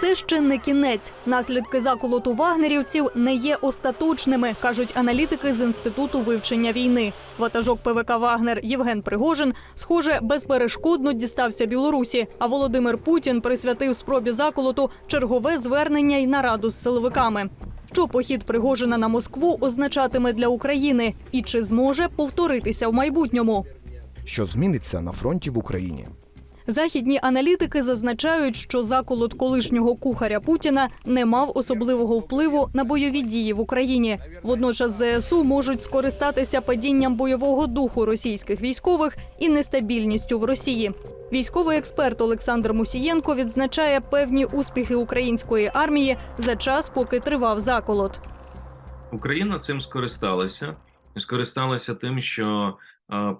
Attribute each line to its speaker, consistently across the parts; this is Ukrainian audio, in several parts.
Speaker 1: Це ще не кінець. Наслідки заколоту вагнерівців не є остаточними, кажуть аналітики з інституту вивчення війни. Ватажок ПВК Вагнер Євген Пригожин, схоже, безперешкодно дістався Білорусі. А Володимир Путін присвятив спробі заколоту чергове звернення й нараду з силовиками. Що похід Пригожина на Москву означатиме для України, і чи зможе повторитися в майбутньому?
Speaker 2: що зміниться на фронті в Україні.
Speaker 1: Західні аналітики зазначають, що заколот колишнього кухаря Путіна не мав особливого впливу на бойові дії в Україні. Водночас ЗСУ можуть скористатися падінням бойового духу російських військових і нестабільністю в Росії. Військовий експерт Олександр Мусієнко відзначає певні успіхи української армії за час, поки тривав заколот.
Speaker 3: Україна цим скористалася. Скористалася тим, що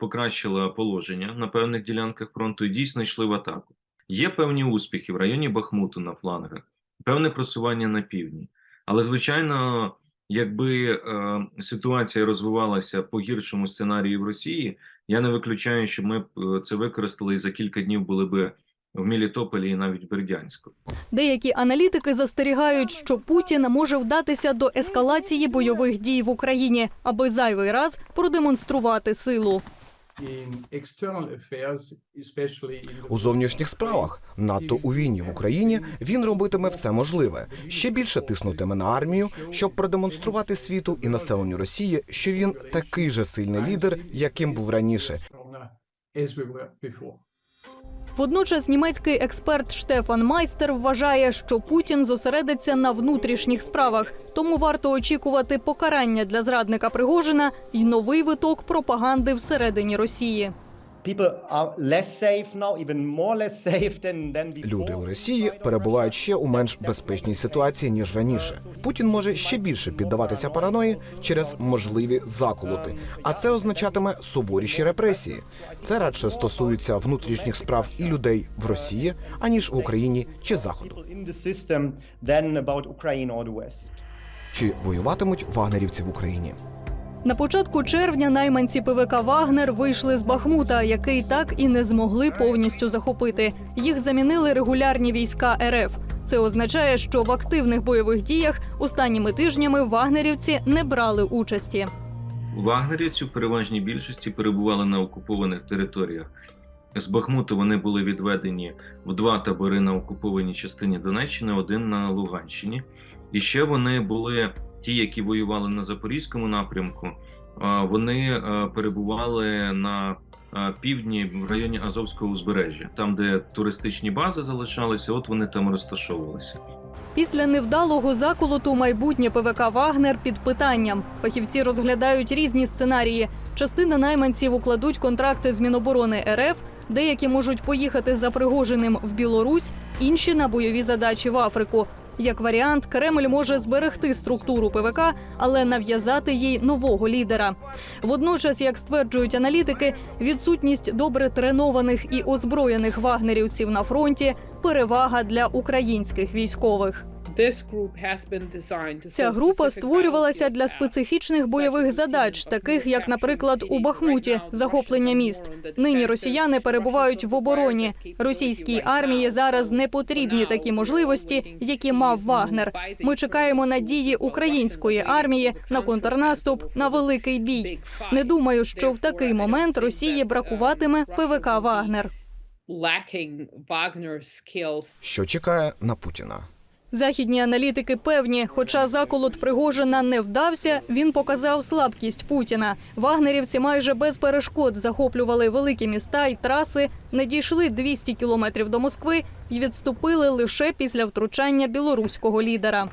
Speaker 3: покращила положення на певних ділянках фронту і дійсно йшли в атаку. Є певні успіхи в районі Бахмуту на флангах, певне просування на півдні. Але, звичайно, якби е, ситуація розвивалася по гіршому сценарію в Росії, я не виключаю, що ми б е, це використали і за кілька днів були б в Мелітополі і навіть в Бердянську.
Speaker 1: Деякі аналітики застерігають, що Путін може вдатися до ескалації бойових дій в Україні, аби зайвий раз продемонструвати силу.
Speaker 2: У зовнішніх справах, надто у війні в Україні, він робитиме все можливе, ще більше тиснутиме на армію, щоб продемонструвати світу і населенню Росії, що він такий же сильний лідер, яким був раніше,
Speaker 1: Водночас німецький експерт Штефан Майстер вважає, що Путін зосередиться на внутрішніх справах, тому варто очікувати покарання для зрадника Пригожина і новий виток пропаганди всередині Росії.
Speaker 4: People are less safe now, even more less safe than, than before.
Speaker 2: люди у Росії перебувають ще у менш безпечній ситуації ніж раніше. Путін може ще більше піддаватися параної через можливі заколоти, а це означатиме суворіші репресії. Це радше стосується внутрішніх справ і людей в Росії, аніж в Україні чи Заходу. Чи воюватимуть вагнерівці в Україні?
Speaker 1: На початку червня найманці ПВК Вагнер вийшли з Бахмута, який так і не змогли повністю захопити. Їх замінили регулярні війська РФ. Це означає, що в активних бойових діях останніми тижнями вагнерівці не брали участі.
Speaker 3: Вагнерівці в переважній більшості перебували на окупованих територіях. З Бахмуту вони були відведені в два табори на окупованій частині Донеччини, один на Луганщині. І ще вони були ті, які воювали на Запорізькому напрямку. Вони е, перебували на е, півдні в районі Азовського узбережжя, там, де туристичні бази залишалися, от вони там розташовувалися.
Speaker 1: Після невдалого заколоту майбутнє ПВК Вагнер під питанням. Фахівці розглядають різні сценарії. Частина найманців укладуть контракти з Міноборони РФ, деякі можуть поїхати за Пригожиним в Білорусь, інші на бойові задачі в Африку. Як варіант, Кремль може зберегти структуру ПВК, але нав'язати їй нового лідера. Водночас, як стверджують аналітики, відсутність добре тренованих і озброєних вагнерівців на фронті перевага для українських військових. Ця група створювалася для специфічних бойових задач, таких як, наприклад, у Бахмуті захоплення міст. Нині росіяни перебувають в обороні. Російській армії зараз не потрібні такі можливості, які мав Вагнер. Ми чекаємо на дії української армії на контрнаступ на великий бій. Не думаю, що в такий момент Росії бракуватиме ПВК Вагнер.
Speaker 2: Що чекає на Путіна?
Speaker 1: Західні аналітики певні, хоча заколот Пригожина не вдався, він показав слабкість Путіна. Вагнерівці майже без перешкод захоплювали великі міста й траси, не дійшли 200 кілометрів до Москви і відступили лише після втручання білоруського лідера.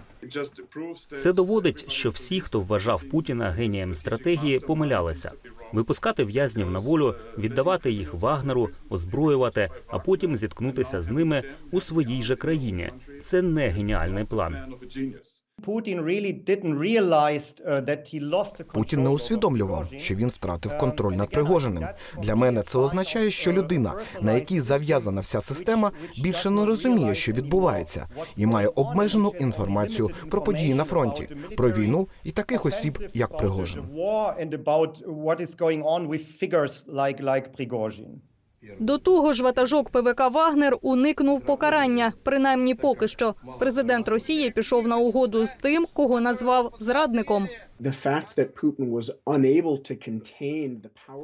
Speaker 5: Це доводить, що всі, хто вважав Путіна генієм стратегії, помилялися. Випускати в'язнів на волю, віддавати їх Вагнеру, озброювати, а потім зіткнутися з ними у своїй же країні. Це не геніальний план.
Speaker 4: Uh,
Speaker 2: Путін не усвідомлював, що він втратив контроль над Пригожиним. Для мене це означає, що людина, на якій зав'язана вся система, більше не розуміє, що відбувається, і має обмежену інформацію про події на фронті, про війну і таких осіб, як Пригожин.
Speaker 1: До того ж, ватажок ПВК Вагнер уникнув покарання, принаймні поки що. Президент Росії пішов на угоду з тим, кого назвав зрадником.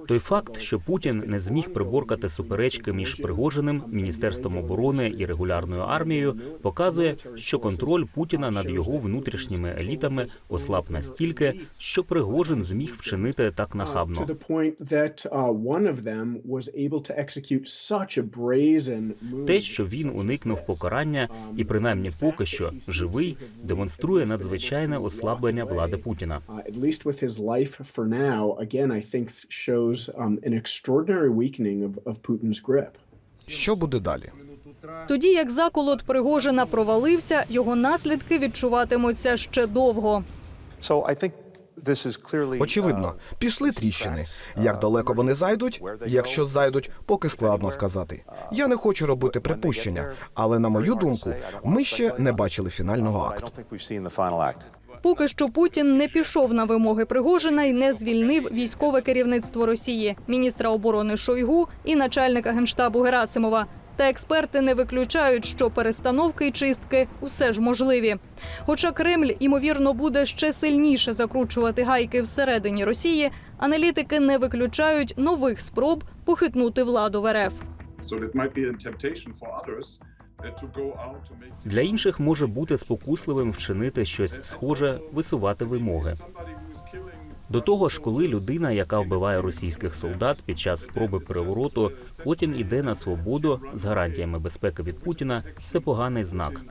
Speaker 5: Той факт, що Путін не зміг приборкати суперечки між Пригожиним, міністерством оборони і регулярною армією, показує, що контроль Путіна над його внутрішніми елітами ослаб настільки, що Пригожин зміг вчинити так нахабно.
Speaker 6: uh, brazen move.
Speaker 5: Те, що він уникнув покарання, і принаймні поки що живий, демонструє надзвичайне ослаблення влади Путіна.
Speaker 6: Uh, at least with his life for now, again, I think shows um, an extraordinary weakening of, of Putin's grip.
Speaker 2: Що буде далі?
Speaker 1: Тоді як заколот Пригожина провалився, його наслідки відчуватимуться ще довго.
Speaker 2: Очевидно, пішли тріщини. Як далеко вони зайдуть? Якщо зайдуть, поки складно сказати. Я не хочу робити припущення, але на мою думку, ми ще не бачили фінального акту.
Speaker 1: Поки що Путін не пішов на вимоги Пригожина і не звільнив військове керівництво Росії, міністра оборони Шойгу і начальника генштабу Герасимова. Та експерти не виключають, що перестановки і чистки усе ж можливі. Хоча Кремль ймовірно буде ще сильніше закручувати гайки всередині Росії, аналітики не виключають нових спроб похитнути владу в РФ.
Speaker 5: Для інших може бути спокусливим вчинити щось схоже, висувати вимоги. До того ж, коли людина, яка вбиває російських солдат під час спроби перевороту, потім іде на свободу з гарантіями безпеки від Путіна, це поганий знак.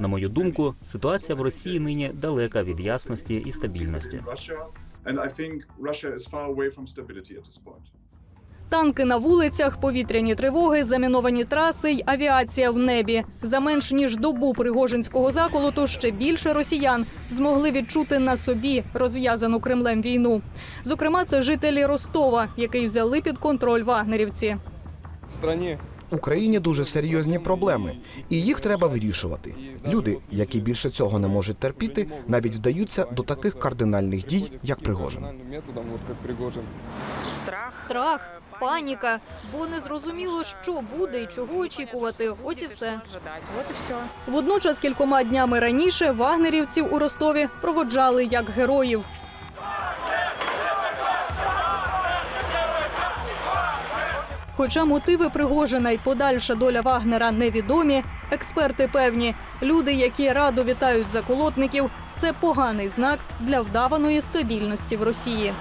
Speaker 5: На мою думку, ситуація в Росії нині далека від ясності і стабільності.
Speaker 1: Танки на вулицях, повітряні тривоги, заміновані траси й авіація в небі. За менш ніж добу пригожинського заколоту ще більше росіян змогли відчути на собі розв'язану Кремлем війну. Зокрема, це жителі Ростова, який взяли під контроль вагнерівці.
Speaker 2: В Україні дуже серйозні проблеми, і їх треба вирішувати. Люди, які більше цього не можуть терпіти, навіть вдаються до таких кардинальних дій, як Пригожин.
Speaker 1: Страх, паніка, бо не зрозуміло, що буде і чого очікувати. Ось і все. Водночас кількома днями раніше вагнерівців у Ростові проводжали як героїв. Хоча мотиви Пригожина й подальша доля Вагнера невідомі, експерти певні, люди, які радо вітають заколотників, це поганий знак для вдаваної стабільності в Росії.